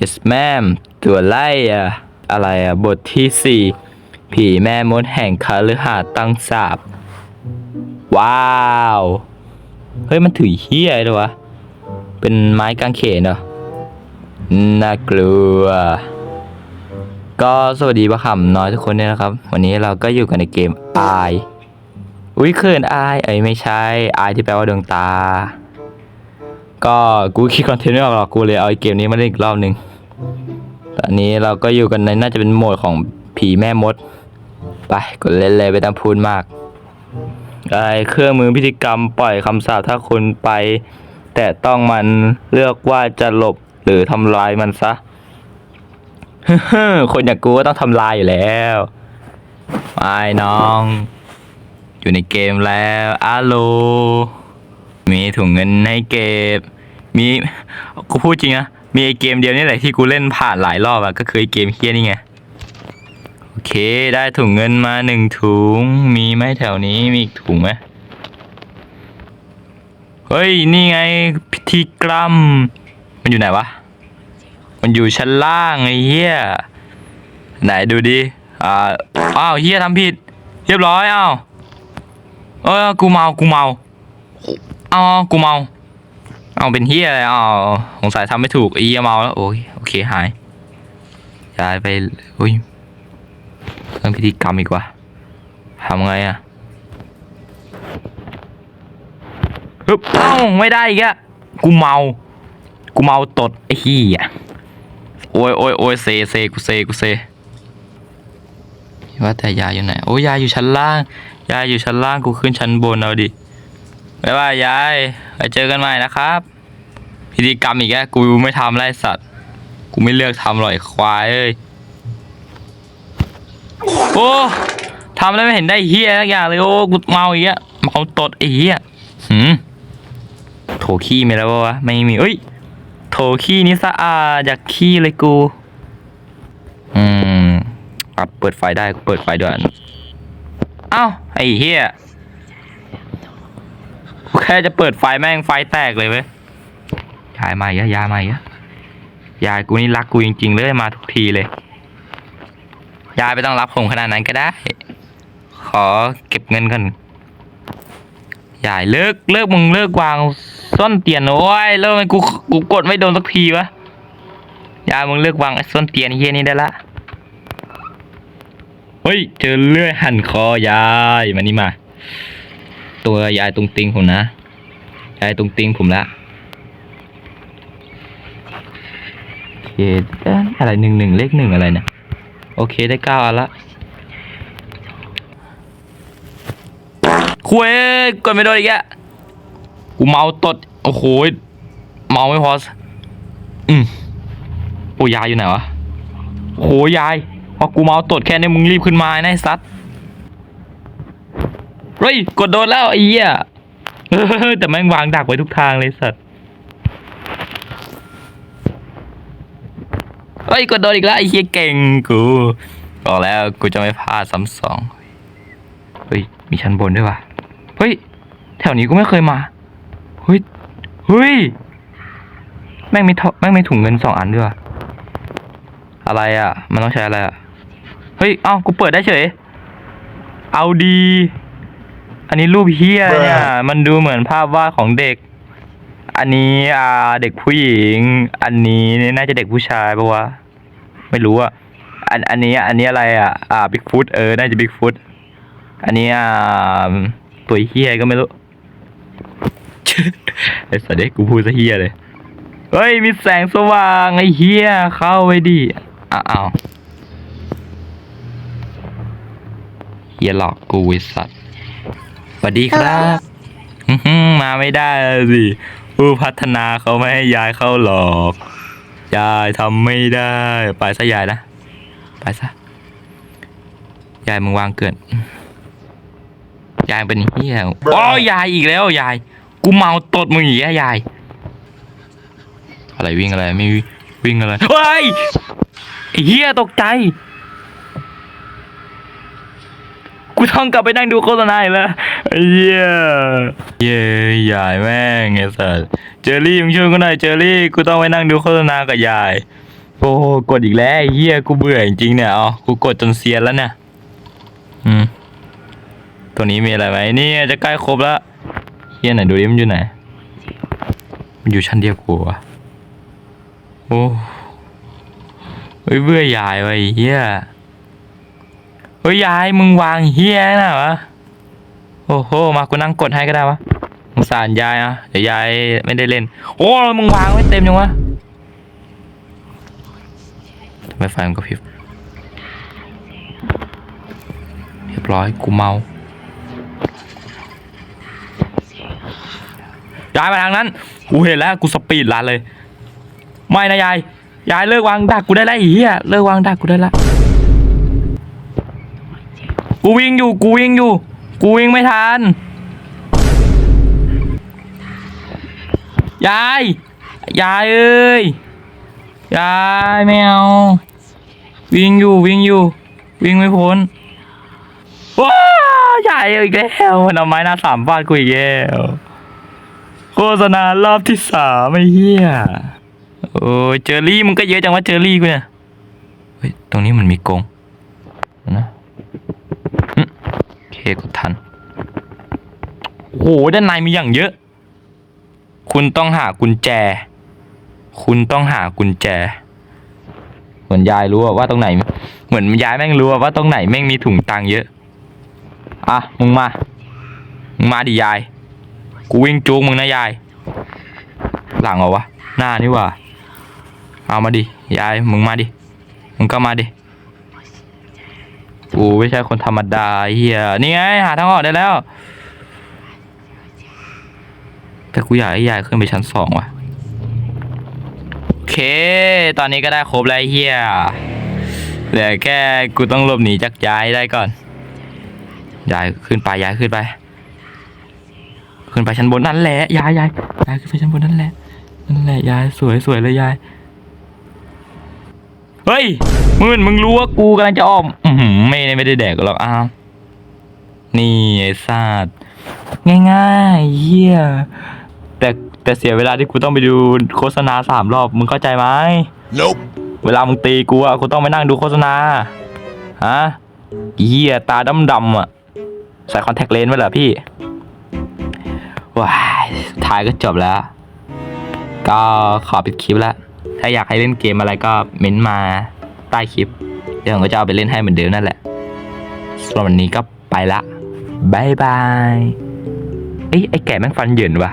yes ma'am ตัวไล่อะอะไรอะบทที่สี่ผีแม่มดแห่งคาลือหาตั้งสาบ ว้าว เฮ้ย มันถือเฮียเลยวะ เป็นไม้กางเขนเหรอ น่ากลัว ก็สวัสดีปะขำน้อยทุกคนเนี่ยนะครับ วันนี้เราก็อยู่กันในเกมอาย อุ้ยเขินอาย เอ้ยไม่ใช่ อายที่แปลว่าดวงตา ก็กูคิดคอนเทนต์ไม่ออกหรอกกูเลยเอาไอเกมนี้มาเล่นอีกรอบหนึ่งตอนนี้เราก็อยู่กันในน่าจะเป็นโหมดของผีแม่มด ไปกดเล่นเลยไปตามพูดมากไอ้เครื่องมือพิธีกรรมปล่อยคำสาปถ้าคุณไป แต่ต้องมันเลือกว่าจะหลบหรือทำลายมันซะคนอย่างกูก็ต้องทำลายอยู่แล้วไปน้อง อยู่ในเกมแล้วอาโล มีถุงเงินให้เก็บ มีกูพูดจริงนะมีไอเกมเดียวนี่แหละที่กูเล่นผ่านหลายรอบอะก็คือไอเกมเฮี้ยนี่ไงโอเค ได้ถุงเงินมาหนึ่งถุง มีไหมแถวนี้มีอีกถุงไหมเฮ้ย นี่ไงพิธีกรรม มันอยู่ไหนวะ มันอยู่ชั้นล่างไอ้เหี้ย ไหนดูดิ อ่า อ้าวเหี้ยทำผิด เรียบร้อยอ้าว เออกูเมา กูเมา เอากูเมา เอาเป็นเฮียอะไรเอาสงสัยทำไม่ถูกอ้เฮียเมาแล้วโอ้ยโอเคหายย้ายไปอุ้ยเรื่องพิธีกรรมอีกว่าทำไงอะฮึบเอ้าไม่ได้อีกอะกูเมา กูเมาตดไอ้เฮียโอ้ยโอ้ยโอ้ยเซเซกูเซกูเซว่าแต่ยายอยู่ไหนโอ้ยยายอยู่ชั้นล่างยายอยู่ชั้นล่างกูขึ้นชั้นบนเอาดิ บ๊ายบายยายไปเจอกันใหม่นะครับพิธีกรรมอีกแล้วกูไม่ทำไรสัตว์ กูไม่เลือกทำหรอกไอ้ควายเอ้ยโอ้ทำแล้วไม่เห็นได้เฮียสักอย่างเลยโอ้กูเมาอีกแล้วเมาตดไอ้เฮียหืมโถขี้มีแล้ววะไม่มีเอ้ยโถขี้นี่สะอาดอยากขี้เลยกู อืมอะเปิดไฟได้เปิดไฟด้วยเอ้าไอ้เฮีย แค่จะเปิดไฟแม่งไฟแตกเลยเว้ยยายมาอีกแล้วยายมาอีกแล้วยายกูนี่รักกูจริง ๆ เลยมาทุกทีเลย ยายไม่ต้องรับผมขนาดนั้นก็ได้ ขอเก็บเงินก่อนยายเลิกเลิกมึงเลิกวางส้นเตียนโอ้ยเลิกไงกูกูกดไม่โดนสักทีวะยายมึงเลิกวางส้นเตียนเฮียนี่ได้ละเฮ้ยเจอเลื่อยหั่นคอยายมานี่มา ตัวยายตรงติงผมนะ ยายตรงติงผมละโอเคอะไรหนึ่งหนึ่งเลขหนึ่งอะไรนะโอเคได้เก้าอันละคุยกดไม่โดนอีกอะกูเมาตด โอ้โห เมาไม่พอ อืมโอ้ยายอยู่ไหนวะโอ้โหยายพอกูเมาตดแค่นี้มึงรีบขึ้นมาไอ้สัตว์ เฮ้ยกดโดนแล้วไอ้เหี้ยแต่แม่งวางดักไว้ทุกทางเลยสัตว์เฮ้ยกดโดนอีกแล้วไอ้เหี้ยเก่งกูบอกแล้วกูจะไม่พลาดซ้ำสองเฮ้ยมีชั้นบนด้วยวะเฮ้ยแถวนี้กูไม่เคยมาเฮ้ยเฮ้ยแม่งมีแม่งมีถุงเงินสองอันด้วย อะไรอะ มันต้องใช้อะไรอะ เฮ้ยอ้าวกูเปิดได้เฉย เอาดี อันนี้รูปเฮียเนี่ยมันดูเหมือนภาพวาดของเด็ก อันนี้อ่าเด็กผู้หญิง อันนี้น่าจะเด็กผู้ชายปะวะไม่รู้อะอันอันนี้อันนี้อะไรอะอ่าบิ๊กฟุตเออน่าจะบิ๊กฟุตอันนี้อ่าตัวเฮียก็ไม่รู้ไอ้สัตว์เด็กกูพูดซะเฮียเลยเฮ้ยมีแสงสว่างไอ้เฮียเข้าไปดิอ้าวเฮียหลอกกูไอ้สัตว์ส วัสดีครับอื้อหือมาไม่ได้สิผู้พัฒนาเขาไม่ให้ยายเข้าหลอกยายทำไม่ได้ ไปซะยายนะ ไปซะยายมึงวางเกินยายเป็นเฮียอ๋อยายอีกแล้วยาย กูเมาตดมึงอีกแล้วยาย อะไรวิ่งอะไรไม่วิ่งอะไรเฮ้ยไอ้เฮียตกใจ กูต้องกลับไปนั่งดูโฆษณาอีกแล้วเหี้ยเย้ยายแม่งไอ้สัสเจอรี่มึงช่วยกูหน่อยเจอรี่กูต้องไปนั่งดูโฆษณากับยายโอ้กดอีกแล้วไอ้เฮียกูเบื่อจริงๆเนี่ยอ๋อกูกดจนเซียนแล้วเนี่ยอืมตัวนี้มีอะไรไหมนี่จะใกล้ครบแล้วเฮียไหนดูดิมันอยู่ไหนมันอยู่ชั้นเดียวกูวะโอ้เฮ้ยเบื่อยายว่ไอ้เฮีย ฮ้ยยายมึงวางเฮียน่ะวะโอ้โหมากูนั่งกดให้ก็ได้วะสงสารยายอะเดี๋ยวยายไม่ได้เล่น โอ้มึงวางไว้เต็มยังวะทำไมไฟมันกระพริบเรียบร้อยกูเมายายมาทางนั้นกูเห็นแล้วกูสปีดลันเลย ไม่นะยายยายเลิกวางดักกูได้แล้วอ้เหี้ยเลิกวางดักกูได้แล้ว กูวิ่งอยู่ กูวิ่งอยู่ กูวิ่งไม่ทัน ยาย ยายเอ้ย ยายไม่เอาวิ่งอยู่วิ่งอยู่ วิ่งไม่พ้น ว้ายายเอาอีกแล้วมันเอาไม้หน้าสามฟาดกูอีกแล้วโฆษณารอบที่สามไอ้เหี้ยโอ้ยเจอรี่มึงก็เยอะจังว่ะเจอรี่กูเนี่ย เฮ้ย ตรงนี้มันมีกงนะ กดทัน โอ้โห ด้านในมีอย่างเยอะ คุณต้องหากุญแจ คุณต้องหากุญแจ เหมือนยายรู้ว่าตรงไหน เหมือนยายแม่งรู้ว่าตรงไหนแม่งมีถุงตังเยอะ อะ มึงมา มึงมาดิยาย กูวิ่งจูงมึงนะยาย หลังเหรอวะ หน้านี่ว่า เอามาดิ ยาย มึงมาดิ มึงก็มาดิ กูไม่ใช่คนธรรมดาเฮียนี่ไงหาทางออกได้แล้ว แต่กูอยากให้ยายขึ้นไปชั้นสองว่ะ โอเค ตอนนี้ก็ได้ครบแล้วเฮียเหลือแค่กูต้องหลบหนีจากยายได้ก่อนยายขึ้นไปยายขึ้นไป ขึ้นไปชั้นบนนั่นแหละยายยายยายขึ้นไปชั้นบนนั่นแหละนั่นแหละยายสวยสวยเลยยายเฮ้ยมึงมึงรู้ว่ากูกำลังจะออกอื ไม่ไม่ได้แดกหรอกอ้าวนี่ไอ้สัตว์ง่ายๆเฮียแต่แต่เสียเวลาที่กูต้องไปดูโฆษณาสามรอบมึงเข้าใจไหม Nope. เวลามึงตีกูอะกูต้องไปนั่งดูโฆษณาฮะเหี้ยตาดำดำๆอะใส่คอนแทคเลนส์ไว้เหรอพี่ว้ายสุดท้ายก็จบแล้ว ก็ขอปิดคลิปแล้ว ถ้าอยากให้เล่นเกมอะไรก็เม้นต์มาใต้คลิปเดี๋ยวผมก็จะเอาไปเล่นให้เหมือนเดิมนั่นแหละ ส่วนวันนี้ก็ไปละบายบาย เอ้ยไอ้แก่แม่งฟันเหยินว่ะ